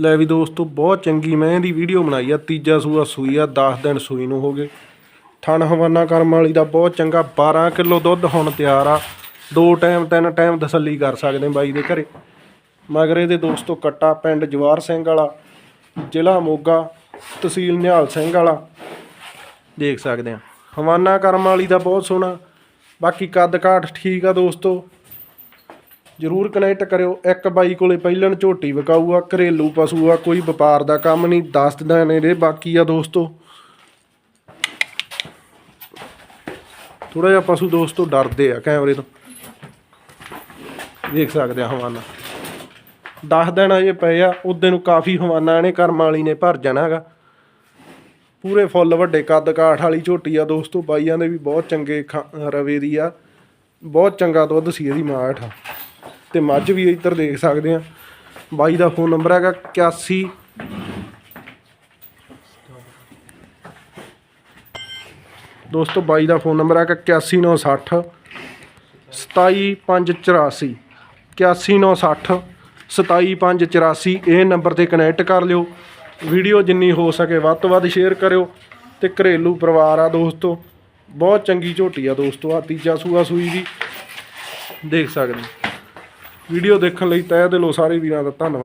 ਲੈ ਵੀ ਦੋਸਤੋ, ਬਹੁਤ ਚੰਗੀ, ਮੈਂ ਇਹਦੀ ਵੀਡੀਓ ਬਣਾਈ ਆ, ਤੀਜਾ ਸੂਆ ਸੂਈ ਆ 10 ਦਿਨ ਸੂਈ ਨੂੰ ਹੋ ਗਏ। ਥਣ ਹਵਾਨਾ ਕਰਮ ਵਾਲੀ ਦਾ ਬਹੁਤ ਚੰਗਾ 12 ਕਿਲੋ ਦੁੱਧ ਹੁਣ ਤਿਆਰ ਆ। ਦੋ ਟਾਈਮ, ਤਿੰਨ ਟਾਈਮ ਤਸੱਲੀ ਕਰ ਸਕਦੇ ਬਾਈ ਦੇ ਘਰੇ। ਮਗਰ ਇਹਦੇ ਦੋਸਤੋ, ਕੱਟਾ ਪਿੰਡ ਜਵਾਰ ਸਿੰਘ ਵਾਲਾ, ਜ਼ਿਲ੍ਹਾ ਮੋਗਾ, ਤਹਿਸੀਲ ਨਿਹਾਲ ਸਿੰਘ ਵਾਲਾ। ਦੇਖ ਸਕਦੇ ਆ। ਹਵਾਨਾ ਕਰਮ ਵਾਲੀ ਦਾ ਬਹੁਤ ਸੋਹਣਾ। ਬਾਕੀ ਕੱਦ ਕਾਠ ਠੀਕ ਆ ਦੋਸਤੋ। ਜਰੂਰ ਕਨੈਕਟ ਕਰਿਓ। ਇੱਕ ਬਾਈ ਕੋਲੇ ਪਹਿਲਣ ਝੋਟੀ ਵਿਕਾਊ ਆ ਘਰੇਲੂ ਪਸ਼ੂ ਆ ਕੋਈ ਵਪਾਰ ਦਾ ਕੰਮ ਨਹੀਂ, ਦੱਸ ਦਿੰਦਾ ਨੇ ਦੇ ਬਾਕੀ ਆ ਦੋਸਤੋ। ਥੋੜਾ ਜਿਹਾ ਪਸ਼ੂ ਦੋਸਤੋ ਡਰਦੇ ਆ ਕੈਮਰੇ ਤੋਂ। ਦੇਖ ਸਕਦੇ ਆ ਹਵਾਨਾ। 10 ਦਿਨ ਅਜੇ ਪਏ ਆ ਉਦੋਂ ਨੂੰ ਕਾਫੀ ਹਵਾਨਾ ਇਹਨੇ ਕਰਮ ਵਾਲੀ ਨੇ ਭਰ ਜਾਣਾ ਹੈਗਾ। ਪੂਰੇ ਫੁੱਲ ਵੱਡੇ ਕੱਦ ਕਾਠ ਵਾਲੀ ਝੋਟੀ ਆ ਦੋਸਤੋ, ਬਾਈਆਂ ਦੇ ਵੀ ਬਹੁਤ ਚੰਗੇ ਖਾ- ਰਵੇ ਦੀ ਆ। ਬਹੁਤ ਚੰਗਾ ਦੁੱਧ ਸੀ ਇਹਦੀ ਮਾਠ ਤੇ ਮੱਝ ਵੀ ਇੱਧਰ ਦੇਖ ਸਕਦੇ ਆ। ਬਾਈ ਦਾ ਫੋਨ ਨੰਬਰ ਹੈਗਾ 81 ਦੋਸਤੋ, ਬਾਈ ਦਾ ਫੋਨ ਨੰਬਰ ਹੈਗਾ 81960 27584 81960 27584 ਇਹ ਨੰਬਰ ਤੇ ਕਨੈਕਟ ਕਰ ਲਿਓ। ਵੀਡੀਓ ਜਿੰਨੀ ਹੋ ਸਕੇ ਵੱਧ ਤੋਂ ਵੱਧ ਸ਼ੇਅਰ ਕਰਿਓ ਤੇ ਘਰੇਲੂ ਪਰਿਵਾਰ ਆ ਦੋਸਤੋ। ਬਹੁਤ ਚੰਗੀ ਝੋਟੀ ਆ ਦੋਸਤੋ ਆ ਤੀਜਾ ਸੂਆ ਸੂਈ ਵੀ ਦੇਖ ਸਕਦੇ ਵੀਡੀਓ ਦੇਖਣ ਲਈ ਤਹਿ ਦਿਲੋਂ ਸਾਰੇ ਵੀਰਾਂ ਦਾ ਧੰਨਵਾਦ।